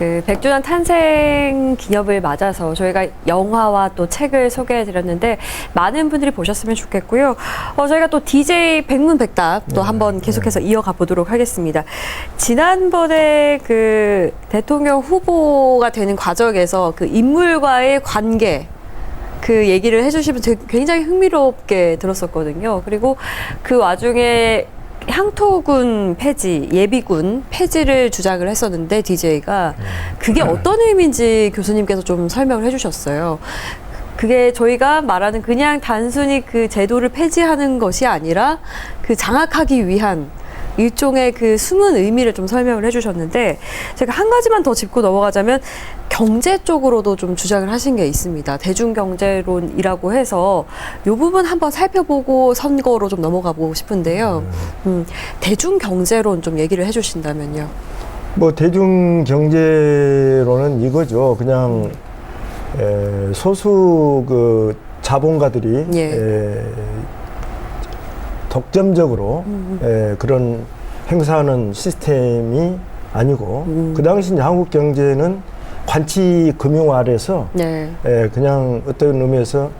그 백주년 탄생 기념을 맞아서 저희가 영화와 또 책을 소개해 드렸는데 많은 분들이 보셨으면 좋겠고요. 어, 저희가 또 DJ 백문백답 또 한번 계속해서 이어가 보도록 하겠습니다. 지난번에 그 대통령 후보가 되는 과정에서 그 인물과의 관계 그 얘기를 해주시면 되게 굉장히 흥미롭게 들었었거든요. 그리고 그 와중에 향토군 폐지, 예비군 폐지를 주장을 했었는데 DJ가 그게 어떤 의미인지 교수님께서 좀 설명을 해주셨어요. 그게 저희가 말하는 그냥 단순히 그 제도를 폐지하는 것이 아니라 그 장악하기 위한 일종의 그 숨은 의미를 좀 설명을 해주셨는데 제가 한 가지만 더 짚고 넘어가자면 경제 쪽으로도 좀 주장을 하신 게 있습니다. 대중경제론이라고 해서 이 부분 한번 살펴보고 선거로 좀 넘어가 보고 싶은데요. 음, 대중경제론 좀 얘기를 해주신다면요. 뭐 대중 경제로는 이거죠. 그냥 에, 소수 그 자본가들이 예. 에, 독점적으로 에, 그런 행사하는 시스템이 아니고 그 당시 한국 경제는 관치 금융 아래서 네. 에, 그냥 어떤 의미에서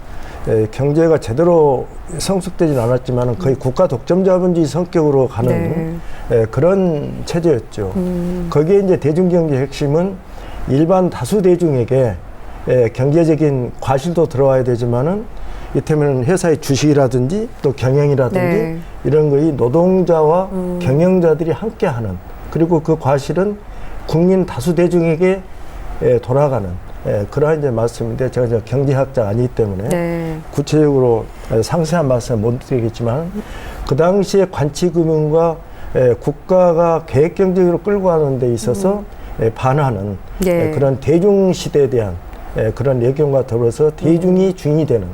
에, 경제가 제대로 성숙되진 않았지만 거의 국가 독점 자본주의 성격으로 가는 에, 그런 체제였죠. 거기에 이제 대중경제 핵심은 일반 다수 대중에게 에, 경제적인 과실도 들어와야 되지만은 이를테면 회사의 주식이라든지 또 경영이라든지 네. 이런 거이 노동자와 경영자들이 함께하는 그리고 그 과실은 국민 다수 대중에게 에, 돌아가는 에, 그러한 이제 말씀인데 제가 이제 경제학자가 아니기 때문에 네. 구체적으로 상세한 말씀을 못 드리겠지만 그 당시에 관치금융과 에, 국가가 계획경제로 끌고 가는 데 있어서 에, 반하는 네. 에, 그런 대중시대에 대한 에, 그런 예견과 더불어서 대중이 주인이 되는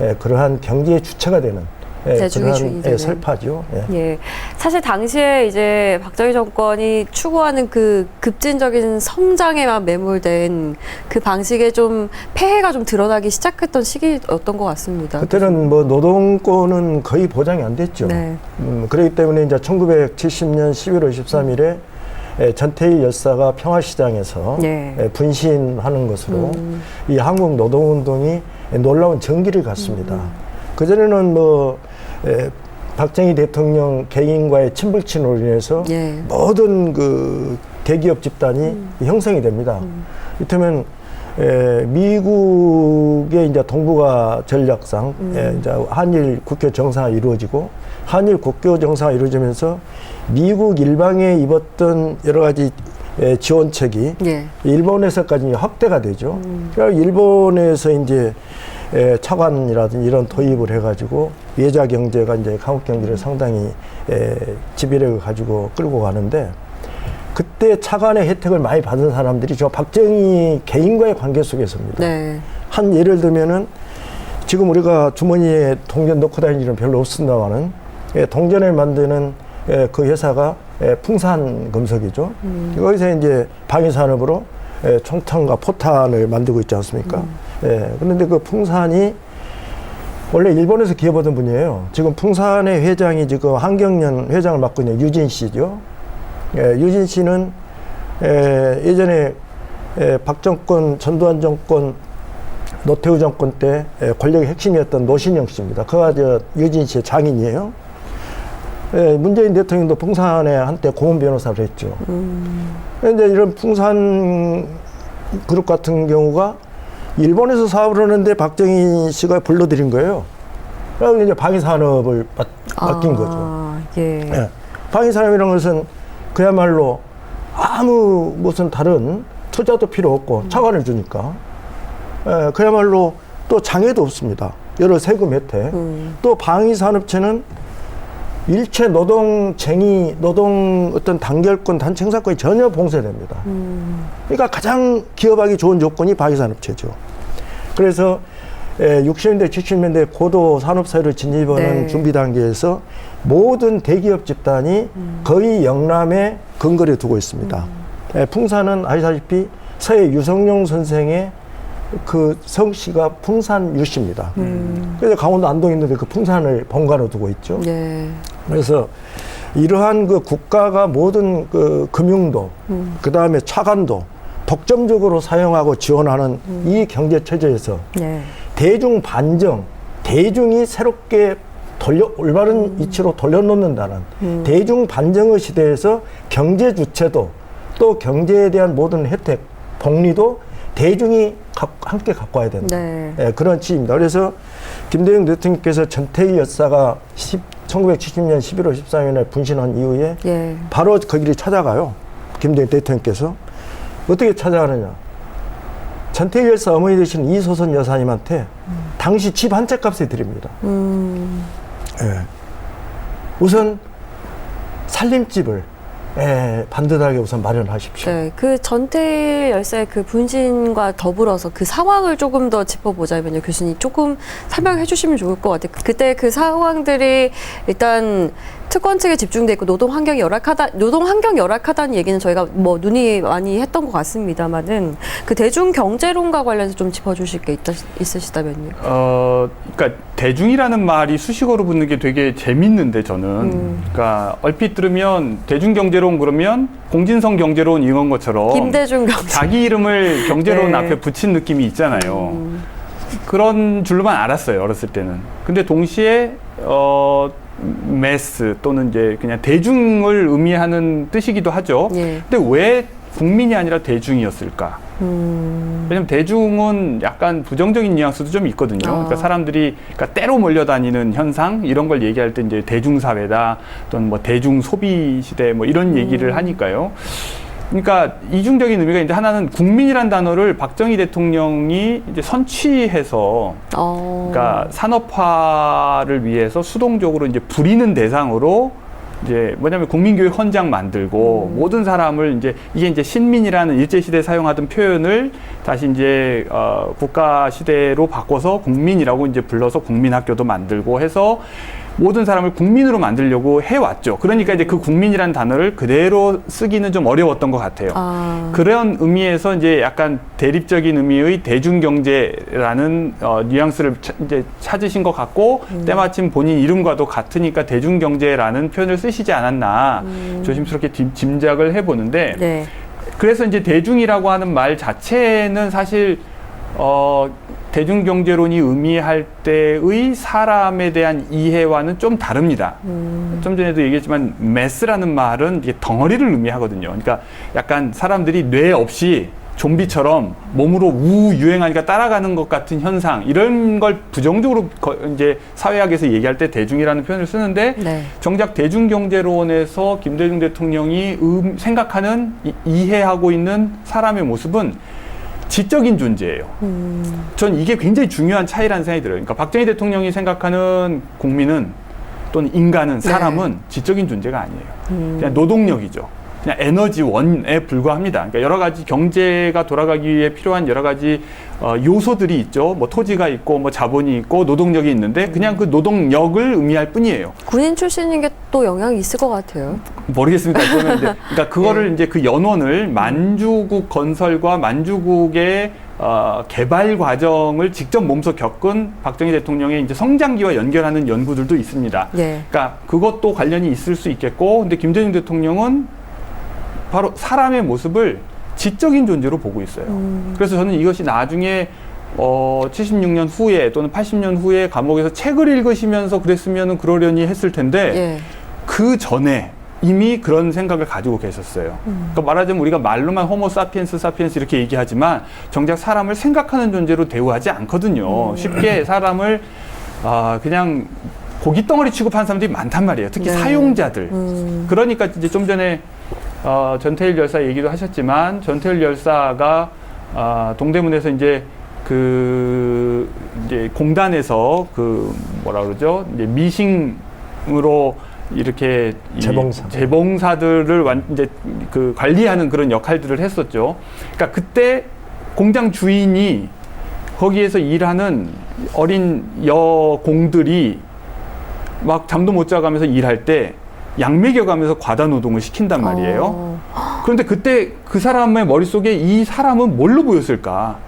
에, 그러한 경제의 주체가 되는 에, 대중이 그러한 되는. 설파죠. 예. 예. 사실 당시에 이제 박정희 정권이 추구하는 그 급진적인 성장에만 매몰된 그 방식에 좀 폐해가 좀 드러나기 시작했던 시기였던 것 같습니다. 그때는 뭐 노동권은 거의 보장이 안 됐죠. 네. 음, 그렇기 때문에 이제 1970년 11월 23일에 에, 전태일 여사가 평화시장에서 네. 에, 분신하는 것으로 이 한국 노동운동이 놀라운 전기를 갔습니다. 그전에는 뭐 에, 박정희 대통령 개인과의 친불친으로 인해서 예. 모든 그 대기업 집단이 형성이 됩니다. 이를테면 에, 미국의 이제 동북아 전략상 에, 이제 한일 국교 정상화 이루어지고 한일 국교 정상화 이루어지면서 미국 일방에 입었던 여러 가지 에, 지원책이 예. 일본에서까지 확대가 되죠. 그러니까 일본에서 이제 에, 차관이라든지 이런 도입을 해가지고 예자 경제가 이제 한국 경제를 상당히 에, 지배력을 가지고 끌고 가는데 그때 차관의 혜택을 많이 받은 사람들이 저 박정희 개인과의 관계 속에서입니다. 네. 한 예를 들면은 지금 우리가 주머니에 동전 넣고 다니는 일은 별로 없습니다만은 예, 동전을 만드는 예, 그 회사가 예, 풍산 금속이죠. 거기서 이제 방위 산업으로 예, 총탄과 포탄을 만들고 있지 않습니까? 예, 그런데 그 풍산이 원래 일본에서 기업하던 분이에요. 지금 풍산의 회장이 지금 한경련 회장을 맡고 있는 유진 씨죠. 예, 유진 씨는 에, 예전에 에, 박정권, 전두환 정권, 노태우 정권 때 에, 권력의 핵심이었던 노신영 씨입니다. 그가 저 유진 씨의 장인이에요. 예, 문재인 대통령도 풍산에 한때 고문 변호사를 했죠. 그런데 이런 풍산 그룹 같은 경우가 일본에서 사업을 하는데 박정희 씨가 불러들인 거예요. 그래서 이제 방위 산업을 맡, 맡긴 거죠. 아, 예. 예. 방위 산업이라는 것은 그야말로 아무 무슨 다른 투자도 필요 없고 차관을 주니까 예, 그야말로 또 장애도 없습니다. 여러 세금 혜택. 또 방위 산업체는 일체 노동쟁의, 노동 어떤 단결권, 단체 행사권이 전혀 봉쇄됩니다. 그러니까 가장 기업하기 좋은 조건이 방위 산업체죠. 그래서 에, 60년대, 70년대 고도 산업사회를 진입하는 네. 준비 단계에서 모든 대기업 집단이 거의 영남에 근거를 두고 있습니다. 에, 풍산은 아시다시피 서해 유성룡 선생의 그 성씨가 풍산 유씨입니다. 그래서 강원도 안동에 있는데 그 풍산을 본관으로 두고 있죠. 예. 그래서 이러한 그 국가가 모든 그 금융도, 그 다음에 차관도, 독점적으로 사용하고 지원하는 이 경제 체제에서 네. 대중 반정, 대중이 새롭게 돌려 올바른 이치로 돌려놓는다는 대중 반정의 시대에서 경제 주체도 또 경제에 대한 모든 혜택, 복리도 대중이 각- 함께 갖고 와야 된다. 네. 예, 그런 취지입니다. 그래서 김대중 대통령께서 전태희 여사가 10, 1970년 11월 14일에 분신한 이후에 예. 바로 거기를 찾아가요. 김대중 대통령께서 어떻게 찾아가느냐? 전태일 여사 어머니 되신 이소선 여사님한테 당시 집 한 채 값에 드립니다. 음. 예. 우선 살림집을 예, 반듯하게 우선 마련하십시오. 네, 그 전태일 열사의 그 분신과 더불어서 그 상황을 조금 더 짚어보자면요, 교수님 조금 설명해 주시면 좋을 것 같아요. 그때 그 상황들이 일단 특권 측에 집중돼 있고 노동 환경이 열악하다, 노동 환경 열악하다는 얘기는 저희가 뭐 눈이 많이 했던 것 같습니다만은 그 대중 경제론과 관련해서 좀 짚어주실 게 있다, 있으시다면요. 어, 그러니까 대중이라는 말이 수식어로 붙는 게 되게 재밌는데 저는, 음. 그러니까 얼핏 들으면 대중 경제론 그러면 공진성 경제론 이런 것처럼 김대중 경제. 자기 이름을 경제론 네. 앞에 붙인 느낌이 있잖아요. 음. 그런 줄로만 알았어요 어렸을 때는. 근데 동시에 어 매스 또는 이제 그냥 대중을 의미하는 뜻이기도 하죠. 예. 근데 왜 국민이 아니라 대중이었을까? 음. 왜냐면 대중은 약간 부정적인 뉘앙스도 좀 있거든요. 아. 그러니까 사람들이 그러니까 때로 몰려다니는 현상 이런 걸 얘기할 때 이제 대중 사회다 또는 뭐 대중 소비 시대 뭐 이런 음. 얘기를 하니까요. 그러니까 이중적인 의미가 이제 하나는 국민이란 단어를 박정희 대통령이 이제 선취해서 어. 그러니까 산업화를 위해서 수동적으로 이제 부리는 대상으로 이제 뭐냐면 국민교육 헌장 만들고 모든 사람을 이제 이게 이제 신민이라는 일제 시대에 사용하던 표현을 다시 이제 어 국가 시대로 바꿔서 국민이라고 이제 불러서 국민학교도 만들고 해서 모든 사람을 국민으로 만들려고 해왔죠. 그러니까 이제 그 국민이라는 단어를 그대로 쓰기는 좀 어려웠던 것 같아요. 아. 그런 의미에서 이제 약간 대립적인 의미의 대중경제라는 어, 뉘앙스를 차, 이제 찾으신 것 같고 때마침 본인 이름과도 같으니까 대중경제라는 표현을 쓰시지 않았나 조심스럽게 짐- 짐작을 해보는데 네. 그래서 이제 대중이라고 하는 말 자체는 사실 어, 대중경제론이 의미할 때의 사람에 대한 이해와는 좀 다릅니다. 음. 좀 전에도 얘기했지만 매스라는 말은 이게 덩어리를 의미하거든요. 그러니까 약간 사람들이 뇌 없이 좀비처럼 몸으로 우 유행하니까 따라가는 것 같은 현상 이런 걸 부정적으로 거- 이제 사회학에서 얘기할 때 대중이라는 표현을 쓰는데 네. 정작 대중경제론에서 김대중 대통령이 음, 생각하는 이, 이해하고 있는 사람의 모습은 지적인 존재예요. 음. 전 이게 굉장히 중요한 차이라는 생각이 들어요. 그러니까 박정희 대통령이 생각하는 국민은 또는 인간은 네. 사람은 지적인 존재가 아니에요. 음. 그냥 노동력이죠. 그냥 에너지 원에 불과합니다. 그러니까 여러 가지 경제가 돌아가기 위해 필요한 여러 가지 어, 요소들이 있죠. 뭐 토지가 있고 뭐 자본이 있고 노동력이 있는데 그냥 그 노동력을 의미할 뿐이에요. 군인 출신인 게 또 영향이 있을 것 같아요. 모르겠습니다. 그거는 이제 그러니까 그거를 이제 그 연원을 만주국 건설과 만주국의 어, 개발 과정을 직접 몸소 겪은 박정희 대통령의 이제 성장기와 연결하는 연구들도 있습니다. 예. 그러니까 그것도 관련이 있을 수 있겠고, 근데 김대중 대통령은 바로 사람의 모습을 지적인 존재로 보고 있어요. 그래서 저는 이것이 나중에 어, 76년 후에 또는 80년 후에 감옥에서 책을 읽으시면서 그랬으면 그러려니 했을 텐데 예. 그 전에 이미 그런 생각을 가지고 계셨어요. 그러니까 말하자면 우리가 말로만 호모 사피엔스 사피엔스 이렇게 얘기하지만 정작 사람을 생각하는 존재로 대우하지 않거든요. 쉽게 사람을 아 그냥 고기 덩어리 취급하는 사람들이 많단 말이에요. 특히 네. 사용자들. 음. 그러니까 이제 좀 전에 어, 전태일 열사 얘기도 하셨지만 전태일 열사가 아, 동대문에서 이제 그 이제 공단에서 그 뭐라 그러죠? 이제 미싱으로 이렇게 이 재봉사. 재봉사들을 완 이제 그 관리하는 그런 역할들을 했었죠. 그러니까 그때 공장 주인이 거기에서 일하는 어린 여공들이 막 잠도 못 자가면서 일할 때 약 먹여가면서 과다 노동을 시킨단 말이에요. 어. 그런데 그때 그 사람의 머릿속에 이 사람은 뭘로 보였을까?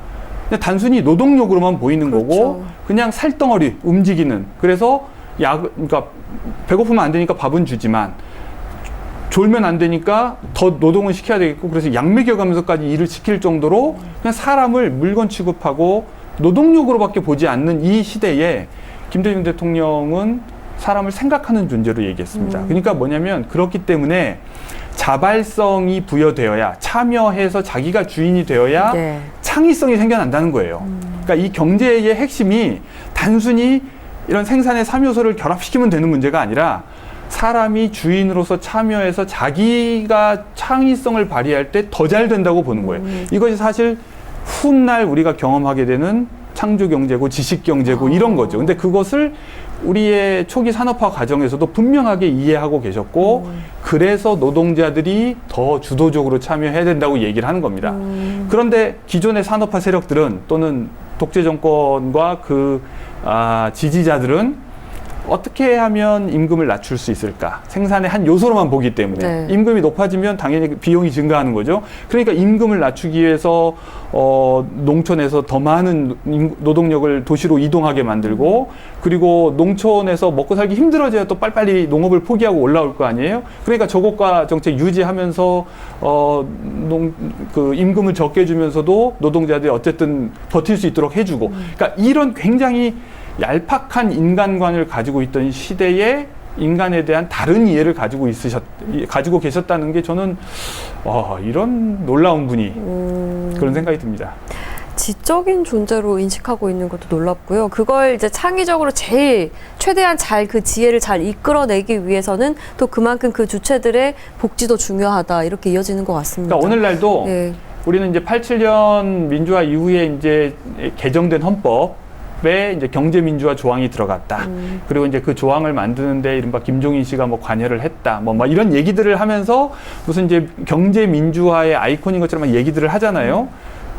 그냥 단순히 노동력으로만 보이는 그렇죠. 거고 그냥 살덩어리 움직이는 그래서 약 그러니까 배고프면 안 되니까 밥은 주지만 졸면 안 되니까 더 노동을 시켜야 되겠고 그래서 약 먹여가면서까지 일을 시킬 정도로 그냥 사람을 물건 취급하고 노동력으로밖에 보지 않는 이 시대에 김대중 대통령은 사람을 생각하는 존재로 얘기했습니다. 그러니까 뭐냐면 그렇기 때문에 자발성이 부여되어야 참여해서 자기가 주인이 되어야 네. 창의성이 생겨난다는 거예요. 그러니까 이 경제의 핵심이 단순히 이런 생산의 3요소를 결합시키면 되는 문제가 아니라 사람이 주인으로서 참여해서 자기가 창의성을 발휘할 때 더 잘 된다고 보는 거예요. 이것이 사실 훗날 우리가 경험하게 되는 창조 경제고 지식 경제고 이런 거죠. 근데 그것을 우리의 초기 산업화 과정에서도 분명하게 이해하고 계셨고 그래서 노동자들이 더 주도적으로 참여해야 된다고 얘기를 하는 겁니다. 그런데 기존의 산업화 세력들은 또는 독재 정권과 그 아, 지지자들은 어떻게 하면 임금을 낮출 수 있을까? 생산의 한 요소로만 보기 때문에 네. 임금이 높아지면 당연히 비용이 증가하는 거죠. 그러니까 임금을 낮추기 위해서 어, 농촌에서 더 많은 임- 노동력을 도시로 이동하게 만들고 그리고 농촌에서 먹고 살기 힘들어져야 또 빨리빨리 농업을 포기하고 올라올 거 아니에요. 그러니까 저고가 정책 유지하면서 어, 농, 그 임금을 적게 주면서도 노동자들이 어쨌든 버틸 수 있도록 해주고 그러니까 이런 굉장히 얄팍한 인간관을 가지고 있던 시대에 인간에 대한 다른 이해를 가지고 있으셨 가지고 계셨다는 게 저는 와 이런 놀라운 분이 그런 생각이 듭니다. 지적인 존재로 인식하고 있는 것도 놀랍고요. 그걸 이제 창의적으로 제일 최대한 잘 그 지혜를 잘 이끌어내기 위해서는 또 그만큼 그 주체들의 복지도 중요하다 이렇게 이어지는 것 같습니다. 그러니까 오늘날도 예. 우리는 이제 87년 민주화 이후에 이제 개정된 헌법 에 이제 경제 민주화 조항이 들어갔다. 그리고 이제 그 조항을 만드는데 이른바 김종인 씨가 뭐 관여를 했다. 뭐, 막 이런 얘기들을 하면서 무슨 이제 경제 민주화의 아이콘인 것처럼 막 얘기들을 하잖아요.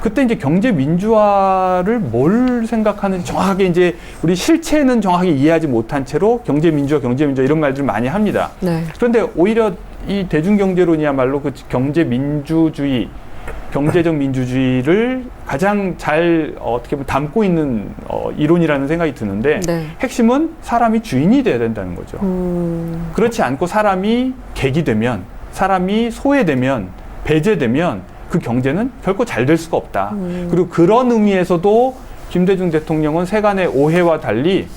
그때 이제 경제 민주화를 뭘 생각하는지 정확하게 이제 우리 실체는 정확하게 이해하지 못한 채로 경제 민주화, 경제 민주화 이런 말들을 많이 합니다. 네. 그런데 오히려 이 대중경제론이야말로 그 경제 민주주의, 경제적 민주주의를 가장 잘 어, 어떻게 보면 담고 있는 어, 이론이라는 생각이 드는데 네. 핵심은 사람이 주인이 돼야 된다는 거죠. 음, 그렇지 않고 사람이 객이 되면 사람이 소외되면 배제되면 그 경제는 결코 잘 될 수가 없다. 음. 그리고 그런 의미에서도 김대중 대통령은 세간의 오해와 달리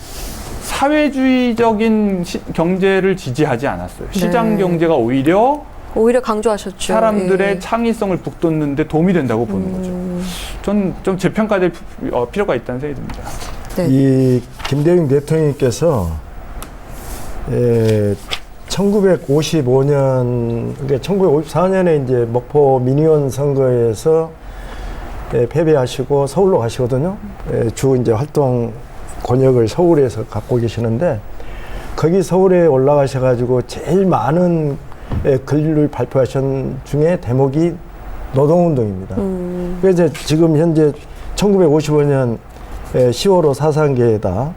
사회주의적인 시- 경제를 지지하지 않았어요. 시장 네. 경제가 오히려 오히려 강조하셨죠. 사람들의 예. 창의성을 북돋는데 도움이 된다고 보는 거죠. 음, 전좀 재평가될 피- 어, 필요가 있다는 생각이 듭니다. 네. 이 김대중 대통령께서 에, 1955년, 그러니까 1954년에 이제 목포 미니언 선거에서 에, 패배하시고 서울로 가시거든요. 에, 주 이제 활동 권역을 서울에서 갖고 계시는데 거기 서울에 올라가셔가지고 제일 많은 에, 글을 발표하신 중에 대목이 노동운동입니다. 음, 그래서 지금 현재 1955년 10월호 사상계에다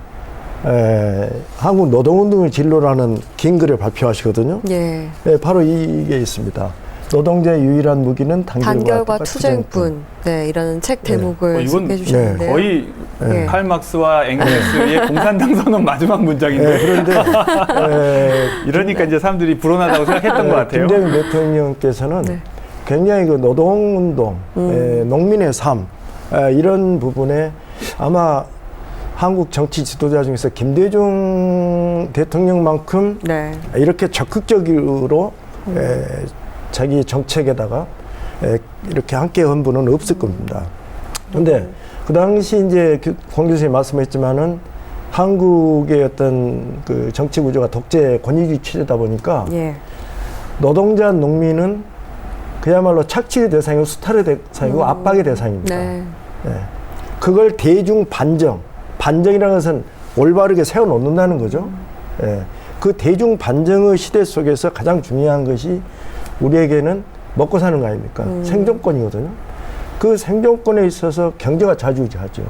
에, 한국 노동운동을 진로라는 긴 글을 발표하시거든요. 예. 예, 바로 이게 있습니다. 노동자의 유일한 무기는 단결과, 단결과 투쟁뿐. 네, 이라는 책 대목을 어, 이건 소개해 주셨는데요. 거의 네. 칼 막스와 앵글스의 공산당 선언 마지막 문장인데 예, 그런데 에, 이러니까 이제 사람들이 불온하다고 생각했던 것 같아요. 김대중 대통령께서는 네. 굉장히 그 노동운동, 음. 에, 농민의 삶 에, 이런 부분에 아마 한국 정치 지도자 중에서 김대중 대통령만큼 네. 이렇게 적극적으로 에, 자기 정책에다가 에, 이렇게 함께 한 분은 없을 겁니다. 근데 그 당시 이제 그공 교수님 말씀했지만은 한국의 어떤 그 정치 구조가 독재 권위주의 체제다 보니까 예. 노동자 농민은 그야말로 착취의 대상이고 수탈의 대상이고 압박의 대상입니다. 네. 예. 그걸 대중 반정, 반정이라는 것은 올바르게 세워놓는다는 거죠. 예. 그 대중 반정의 시대 속에서 가장 중요한 것이 우리에게는 먹고 사는 거 아닙니까? 생존권이거든요. 그 생존권에 있어서 경제가 좌지우지하죠.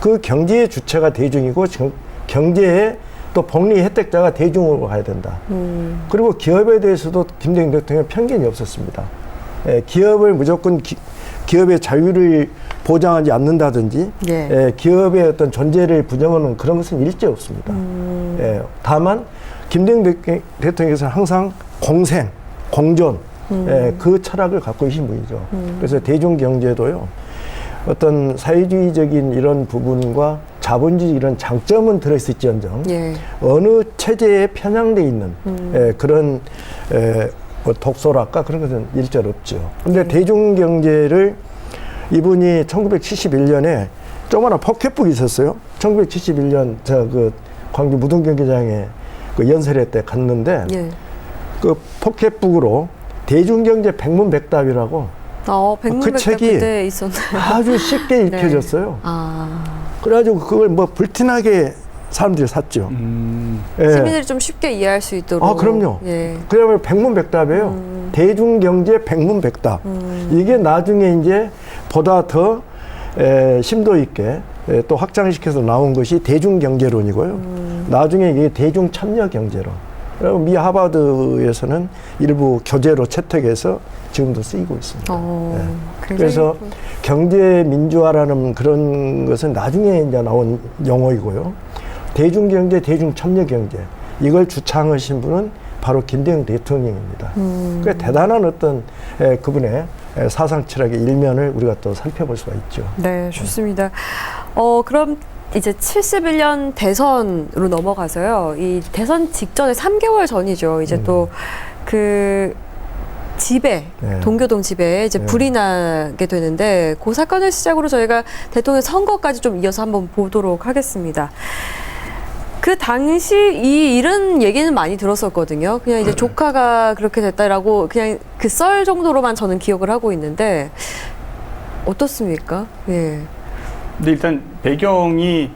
그 경제의 주체가 대중이고 정- 경제의 또 복리 혜택자가 대중으로 가야 된다. 음, 그리고 기업에 대해서도 김대중 대통령 편견이 없었습니다. 예, 기업을 무조건 기, 기업의 자유를 보장하지 않는다든지 예. 예, 기업의 어떤 존재를 부정하는 그런 것은 일제 없습니다. 음, 예, 다만 김대중 대- 대통령께서는 항상 공생, 공존 예, 그 철학을 갖고 계신 분이죠. 그래서 대중 경제도요. 어떤 사회주의적인 이런 부분과 자본주의 이런 장점은 들어있을지언정 예. 어느 체제에 편향돼 있는 에, 그런 에, 뭐 독소랄까 그런 것은 일절 없죠. 근데 대중 경제를 이분이 1971년에 조그마한 포켓북이 있었어요. 1971년 저 그 광주 무등경기장에 그 연설회 때 갔는데 예. 그 포켓북으로 대중경제 백문백답이라고 어, 백문백답 그 책이? 아주 쉽게 읽혀졌어요. 아, 그래가지고 그걸 뭐 불티나게 사람들이 샀죠. 음, 예. 시민들이 좀 쉽게 이해할 수 있도록. 아, 그럼요. 예. 그야말로 백문백답이에요. 대중경제 백문백답. 이게 나중에 이제 보다 더 에, 심도 있게 에, 또 확장시켜서 나온 것이 대중경제론이고요. 나중에 이게 대중참여경제론. 그리고 미 하버드에서는 일부 교재로 채택해서 지금도 쓰이고 있습니다. 어, 예. 굉장히 그래서 경제 민주화라는 그런 것은 나중에 이제 나온 용어이고요. 대중경제, 대중참여경제 이걸 주창하신 분은 바로 김대중 대통령입니다. 음. 그 대단한 어떤 에, 그분의 에, 사상 철학의 일면을 우리가 또 살펴볼 수가 있죠. 네, 좋습니다. 어, 그럼 이제 71년 대선으로 넘어가서요. 이 대선 직전에 3개월 전이죠. 이제 또그 집에 네. 동교동 집에 이제 네. 불이 나게 되는데 그 사건을 시작으로 저희가 대통령 선거까지 좀 이어서 한번 보도록 하겠습니다. 그 당시 이 이런 얘기는 많이 들었었거든요. 그냥 이제 조카가 그렇게 됐다라고 그냥 그 썰 정도로만 저는 기억을 하고 있는데 어떻습니까? 예. 근데 일단 배경이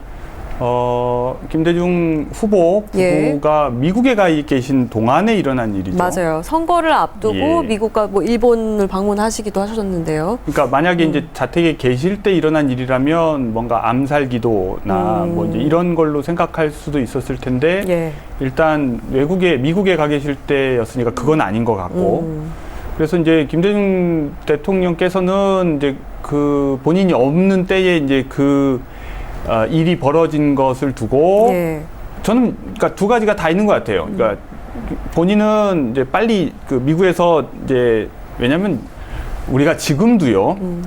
어, 김대중 후보 예. 부부가 미국에 가 계신 동안에 일어난 일이죠. 맞아요. 선거를 앞두고 예. 미국과 뭐 일본을 방문하시기도 하셨는데요. 그러니까 만약에 음. 이제 자택에 계실 때 일어난 일이라면 뭔가 암살 기도나 음. 뭐 이제 이런 걸로 생각할 수도 있었을 텐데 예. 일단 외국에 미국에 가 계실 때였으니까 그건 아닌 것 같고 음. 그래서 이제 김대중 대통령께서는 이제 그 본인이 없는 때에 이제 그 어, 일이 벌어진 것을 두고 예. 저는 그러니까 두 가지가 다 있는 것 같아요. 그러니까 본인은 이제 빨리 그 미국에서 이제 왜냐하면 우리가 지금도요. 음.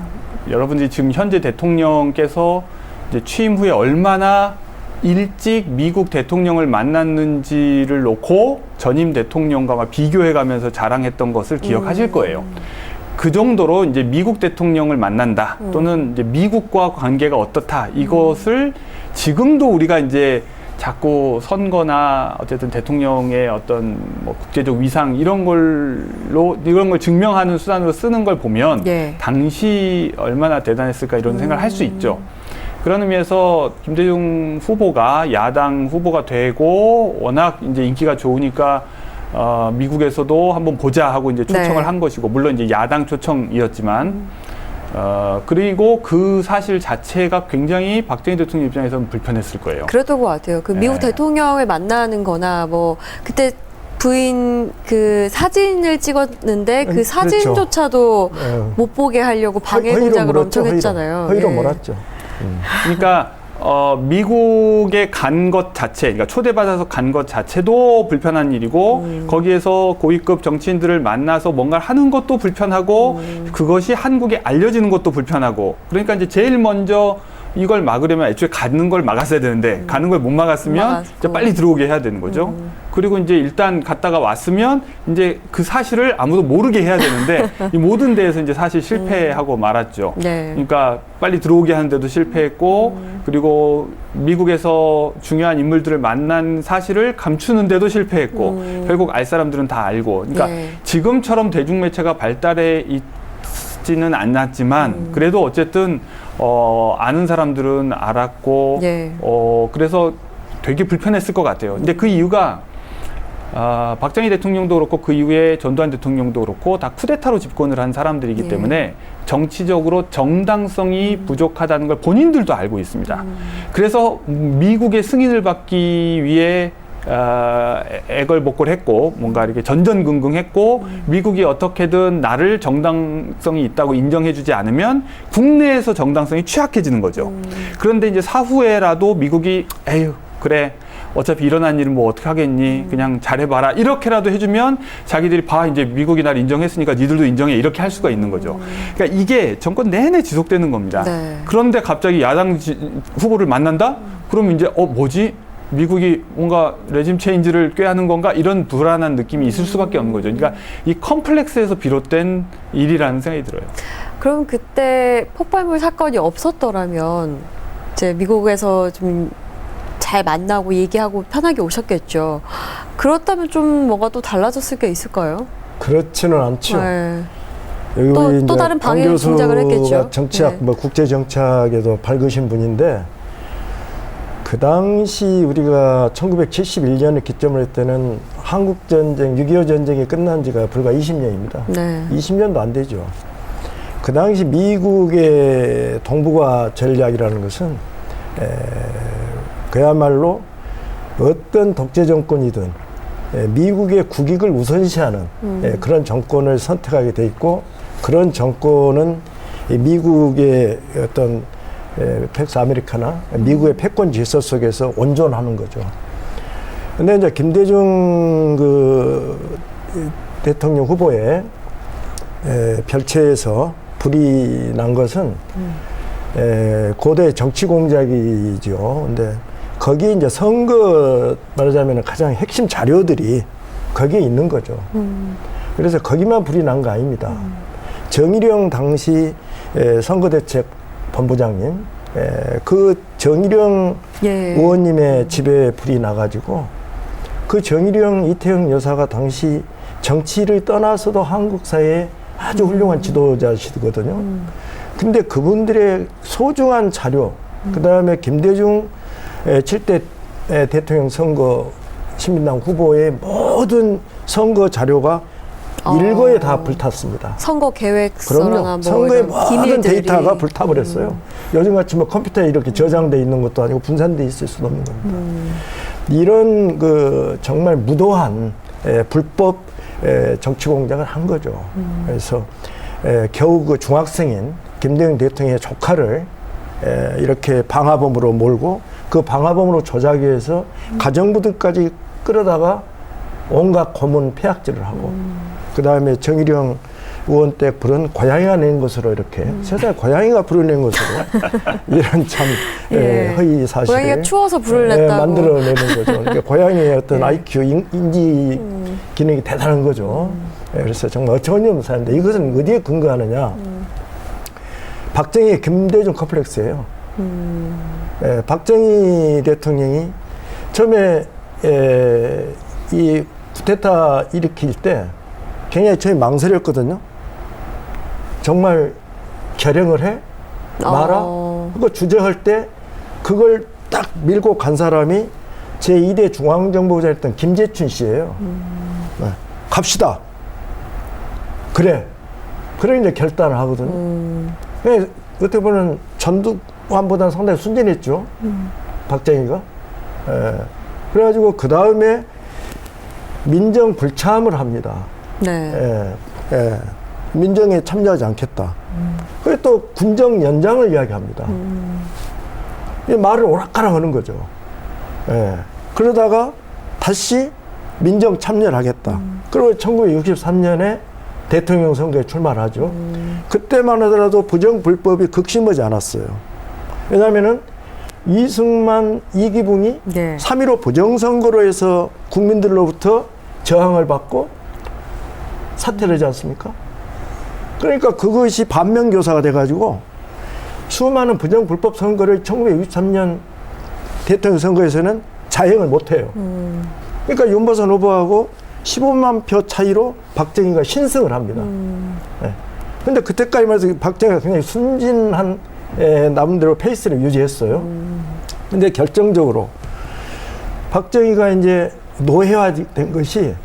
여러분들이 지금 현재 대통령께서 이제 취임 후에 얼마나 일찍 미국 대통령을 만났는지를 놓고 전임 대통령과 막 비교해 가면서 자랑했던 것을 기억하실 거예요. 그 정도로 이제 미국 대통령을 만난다 또는 이제 미국과 관계가 어떻다 이것을 지금도 우리가 이제 자꾸 선거나 어쨌든 대통령의 어떤 뭐 국제적 위상 이런 걸로 이런 걸 증명하는 수단으로 쓰는 걸 보면 예. 당시 얼마나 대단했을까 이런 생각을 할 수 있죠. 그런 의미에서 김대중 후보가 야당 후보가 되고 워낙 이제 인기가 좋으니까 어, 미국에서도 한번 보자 하고 이제 초청을 네. 한 것이고 물론 이제 야당 초청이었지만 어, 그리고 그 사실 자체가 굉장히 박정희 대통령 입장에서는 불편했을 거예요. 그랬던 것 같아요. 그 미국 네. 대통령을 만나는 거나 뭐 그때 부인 그 사진을 찍었는데 음, 그 사진조차도 예. 못 보게 하려고 방해 허- 공작을 엄청. 했잖아요. 허위로 예. 몰았죠. 음. 그러니까 어, 미국에 간 것 자체, 그러니까 초대받아서 간 것 자체도 불편한 일이고 거기에서 고위급 정치인들을 만나서 뭔가를 하는 것도 불편하고 그것이 한국에 알려지는 것도 불편하고 그러니까 이제 제일 먼저 이걸 막으려면 애초에 가는 걸 막았어야 되는데 가는 걸 못 막았으면 막았고. 이제 빨리 들어오게 해야 되는 거죠. 그리고 이제 일단 갔다가 왔으면 이제 그 사실을 아무도 모르게 해야 되는데 이 모든 데에서 이제 사실 실패하고 말았죠. 네. 그러니까 빨리 들어오게 하는데도 실패했고 그리고 미국에서 중요한 인물들을 만난 사실을 감추는데도 실패했고 결국 알 사람들은 다 알고 그러니까 네. 지금처럼 대중매체가 발달해 있 지는 않았지만 그래도 어쨌든 어 아는 사람들은 알았고 예. 어 그래서 되게 불편했을 것 같아요. 근데 그 이유가 아, 박정희 대통령도 그렇고 그 이후에 전두환 대통령도 그렇고 다 쿠데타로 집권을 한 사람들이기 예. 때문에 정치적으로 정당성이 부족하다는 걸 본인들도 알고 있습니다. 그래서 미국의 승인을 받기 위해 아, 애- 애걸복걸했고 뭔가 이렇게 전전긍긍했고 미국이 어떻게든 나를 정당성이 있다고 인정해주지 않으면 국내에서 정당성이 취약해지는 거죠. 그런데 이제 사후에라도 미국이 에휴 그래 어차피 일어난 일은 뭐 어떻게 하겠니? 그냥 잘해봐라. 이렇게라도 해주면 자기들이 봐 이제 미국이 날 인정했으니까 니들도 인정해 이렇게 할 수가 있는 거죠. 그러니까 이게 정권 내내 지속되는 겁니다. 네. 그런데 갑자기 야당 지- 후보를 만난다? 그러면 이제 어 뭐지? 미국이 뭔가 레짐 체인지를 꾀하는 건가 이런 불안한 느낌이 있을 수밖에 없는 거죠. 그러니까 이 컴플렉스에서 비롯된 일이라는 생각이 들어요. 그럼 그때 폭발물 사건이 없었더라면 이제 미국에서 좀 잘 만나고 얘기하고 편하게 오셨겠죠. 그렇다면 좀 뭔가 또 달라졌을 게 있을까요? 그렇지는 않죠. 네. 여기 또- 우리 또 다른 강 방향 짐작을 했겠죠. 교수가 정치학, 네. 뭐 국제 정치학에도 밝으신 분인데 그 당시 우리가 1971년에 기점을 할 때는 한국 전쟁, 6.25 전쟁이 끝난 지가 불과 20년입니다. 네. 20년도 안 되죠. 그 당시 미국의 동북아 전략이라는 것은 에, 그야말로 어떤 독재 정권이든 에, 미국의 국익을 우선시하는 에, 그런 정권을 선택하게 돼 있고 그런 정권은 이 미국의 어떤 에, 팩스 아메리카나 미국의 패권 질서 속에서 온전하는 거죠. 근데 이제 김대중 그 대통령 후보의 에, 별채에서 불이 난 것은 에, 고대 정치 공작이죠. 근데 거기 이제 선거 말하자면 가장 핵심 자료들이 거기에 있는 거죠. 그래서 거기만 불이 난 거 아닙니다. 정일영 당시 에, 선거대책 본부장님, 에, 그 정일영 예. 의원님의 집에 불이 나가지고 그 정일영 이태영 여사가 당시 정치를 떠나서도 한국 사회에 아주 훌륭한 지도자시거든요. 근데 그분들의 소중한 자료, 그 다음에 김대중 7대 대통령 선거 신민당 후보의 모든 선거 자료가 어. 일거에 다 불탔습니다. 선거 계획서나. 뭐 선거의 모든 음. 데이터가 불타버렸어요. 요즘같이 뭐 컴퓨터에 이렇게 저장돼 있는 것도 아니고 분산돼 있을 수도 없는 겁니다. 음. 이런 그 정말 무도한 에, 불법 에, 정치 공작을 한 거죠. 음. 그래서 에, 겨우 그 중학생인 김대중 대통령의 조카를 에, 이렇게 방화범으로 몰고 그 방화범으로 조작위 해서 음. 가정부들까지 끌어다가 온갖 고문 폐악질을 하고 그 다음에 정일영 의원 때 부른 고양이가 낸 것으로 이렇게 세상에 고양이가 부르낸 것으로 이런 참 예. 에, 허위 사실을 고양이가 추워서 불을 예, 냈다고. 만들어내는 거죠. 그러니까 고양이의 어떤 예. IQ 인, 인지 음. 기능이 대단한 거죠. 예, 그래서 정말 어처구니 없는 사람인데 이것은 어디에 근거하느냐? 음. 박정희 김대중 컴플렉스예요. 음. 예, 박정희 대통령이 처음에 에, 이 쿠데타 일으킬 때 굉장히 처음에 망설였거든요. 정말 결행을 해? 마라? 어. 그거 주저할 때 그걸 딱 밀고 간 사람이 제2대 중앙정보부장이었던 김재춘 씨예요. 네. 갑시다. 그래. 그래 이제 결단을 하거든요. 음. 네, 어떻게 보면 전두환보다는 상당히 순진했죠. 박정희가. 예. 그래가지고 그 다음에 민정 불참을 합니다. 네. 예, 예. 민정에 참여하지 않겠다. 그리고 또 군정 연장을 이야기합니다. 이 말을 오락가락 하는 거죠. 예. 그러다가 다시 민정 참여를 하겠다. 그리고 1963년에 대통령 선거에 출마를 하죠. 그때만 하더라도 부정불법이 극심하지 않았어요. 왜냐하면은 이승만, 이기붕이 네. 3.15 부정선거로 해서 국민들로부터 저항을 받고 사퇴를 하지 않습니까? 그러니까 그것이 반면교사가 돼가지고 수많은 부정불법 선거를 1963년 대통령 선거에서는 자행을 못해요. 그러니까 윤보선 후보하고 15만 표 차이로 박정희가 신승을 합니다. 네. 근데 그때까지만 해도 박정희가 굉장히 순진한 에, 나름대로 페이스를 유지했어요. 근데 결정적으로 박정희가 이제 노회화된 것이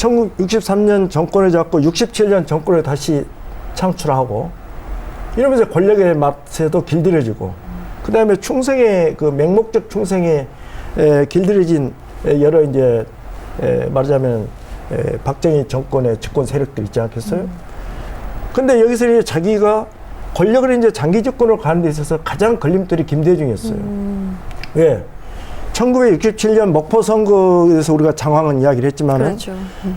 1963년 정권을 잡고 67년 정권을 다시 창출하고 이러면서 권력의 맛에도 길들여지고 그 다음에 충성의 그 맹목적 충성에 에, 길들여진 에, 여러 이제 에, 말하자면 에, 박정희 정권의 집권 세력들 있지 않겠어요? 근데 여기서 이제 자기가 권력을 이제 장기 집권으로 가는 데 있어서 가장 걸림돌이 김대중이었어요. 왜? 1967년 목포 선거에서 우리가 장황한 이야기를 했지만은 그렇죠.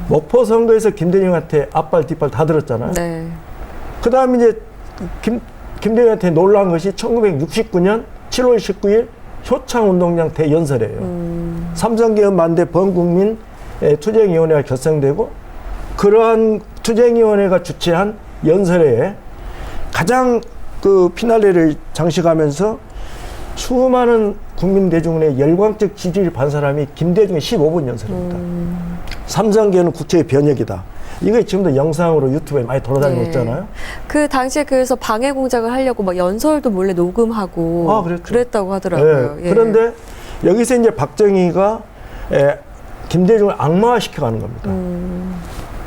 목포 선거에서 김대중한테 앞발 뒷발 다 들었잖아요. 네. 그 다음에 이제 김, 김대중한테 놀란 것이 1969년 7월 19일 효창 운동장 대연설이에요. 음. 삼성계엄 반대 범국민 에, 투쟁위원회가 결성되고 그러한 투쟁위원회가 주최한 연설회에 가장 그 피날레를 장식하면서 수많은 국민 대중의 열광적 지지를 받은 사람이 김대중의 15분 연설입니다. 음. 삼성계는 국제의 변혁이다. 이게 지금도 영상으로 유튜브에 많이 돌아다니고 네. 있잖아요. 그 당시에 그래서 방해 공작을 하려고 막 연설도 몰래 녹음하고 아. 그랬다고 하더라고요. 예. 예. 그런데 여기서 이제 박정희가 에, 김대중을 악마화시켜 가는 겁니다. 음.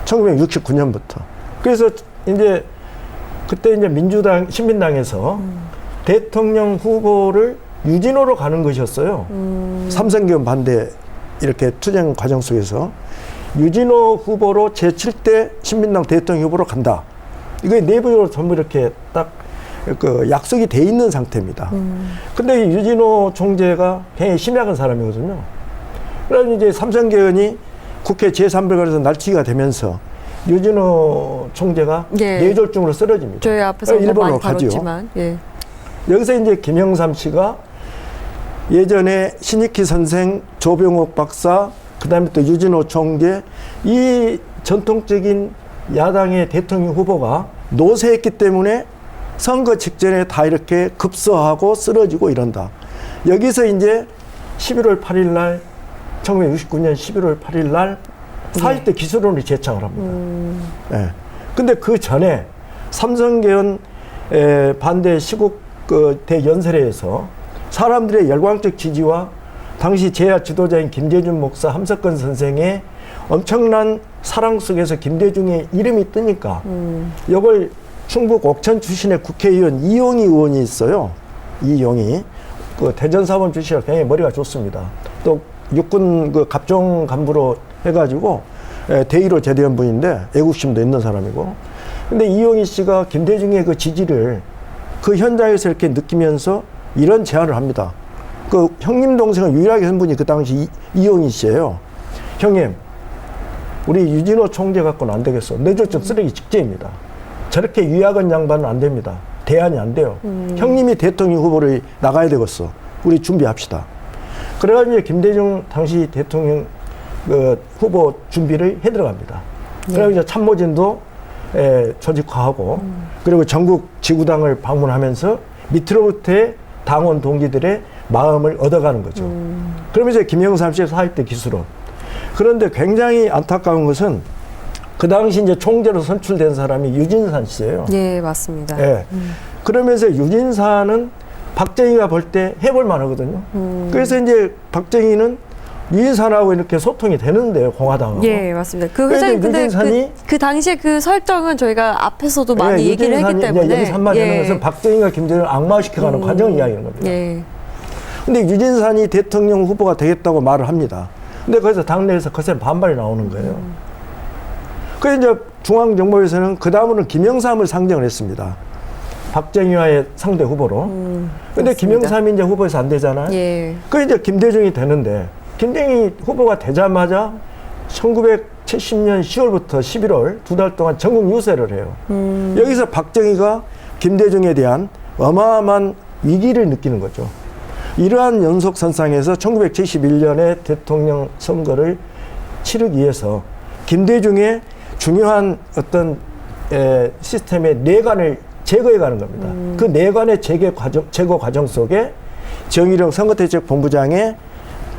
1969년부터. 그래서 이제 그때 이제 민주당, 신민당에서 음. 대통령 후보를 유진호로 가는 것이었어요. 음. 삼성계엄 반대 이렇게 투쟁 과정 속에서 유진호 후보로 제7대 신민당 대통령 후보로 간다. 이게 내부적으로 전부 이렇게 딱 그 약속이 돼 있는 상태입니다. 음. 근데 이 유진호 총재가 굉장히 심약한 사람이거든요. 그래서 이제 삼성계연이 국회 제3불관에서 날치기가 되면서 유진호 총재가 예. 뇌졸중으로 쓰러집니다. 저희 앞에서 어, 뭐 일본으로 가죠. 예. 여기서 이제 김영삼 씨가 예전에 신익희 선생, 조병옥 박사, 그 다음에 또 유진호 총재, 이 전통적인 야당의 대통령 후보가 노세했기 때문에 선거 직전에 다 이렇게 급서하고 쓰러지고 이런다. 여기서 이제 11월 8일 날, 1969년 11월 8일 날 40대 기술원을 제창을 합니다. 예. 근데 그 전에 에, 반대 시국 그 대연설회에서 사람들의 열광적 지지와 당시 제야 지도자인 김대중 목사 함석건 선생의 엄청난 사랑 속에서 김대중의 이름이 뜨니까 이걸 충북 옥천 출신의 국회의원 이용희 의원이 있어요. 이용희 그 대전 사범 출신이라 굉장히 머리가 좋습니다. 또 육군 그 갑종 간부로 해가지고 에, 대위로 제대한 분인데 애국심도 있는 사람이고. 근데 이용희 씨가 김대중의 그 지지를 그 현장에서 이렇게 느끼면서 이런 제안을 합니다. 그 형님 동생을 유일하게 한 분이 그 당시 이, 이용희 씨예요. 형님, 우리 유진호 총재 갖고는 안 되겠어. 내조증 쓰레기 직제입니다. 저렇게 유약한 양반은 안 됩니다. 대안이 안 돼요. 형님이 대통령 후보를 나가야 되겠어. 우리 준비합시다. 그래가지고 김대중 당시 대통령 그 후보 준비를 해 들어갑니다. 그리고 이제 참모진도 에, 조직화하고 그리고 전국 지구당을 방문하면서 밑으로부터의 당원 동기들의 마음을 얻어가는 거죠. 그러면서 김영삼 씨의 사입대 기수로. 그런데 굉장히 안타까운 것은 그 당시 이제 총재로 선출된 사람이 유진산 씨예요. 예, 맞습니다. 예. 그러면서 유진산은 박정희가 볼 때 해볼 만하거든요. 그래서 이제 박정희는 유진산하고 이렇게 소통이 되는데요, 공화당하고. 예, 맞습니다. 그 회장님 근데 유진산이- 그, 그 당시에 그 설정은 저희가 앞에서도 많이 예, 얘기를 했기 유진산이 이제 때문에 여기서 한마디 하는 것은 박정희가 김대중을 악마시켜가는 과정을 이야기하는 겁니다. 예. 근데 유진산이 대통령 후보가 되겠다고 말을 합니다. 근데 거기서 당내에서 거센 반발이 나오는 거예요. 그래서 이제 중앙정보에서는 그 다음으로는 김영삼을 상정을 했습니다. 박정희와의 상대 후보로. 근데 맞습니다. 김영삼이 이제 후보에서 안 되잖아요. 예. 그 이제 김대중이 되는데 김대중이 후보가 되자마자 1970년 10월부터 11월 두 달 동안 전국 유세를 해요. 여기서 박정희가 김대중에 대한 어마어마한 위기를 느끼는 거죠. 이러한 연속 선상에서 1971년에 대통령 선거를 치르기 위해서 김대중의 중요한 어떤 에, 시스템의 내관을 제거해 가는 겁니다. 그 내관의 제거 과정, 제거 과정 속에 정의령 선거대책본부장의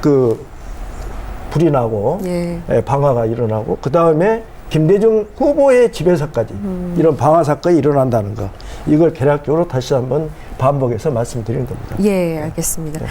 그 불이 나고 예. 예, 방화가 일어나고 그 다음에 김대중 후보의 집에서까지 이런 방화 사건이 일어난다는 거 이걸 개략적으로 다시 한번 반복해서 말씀드리는 겁니다. 예, 알겠습니다.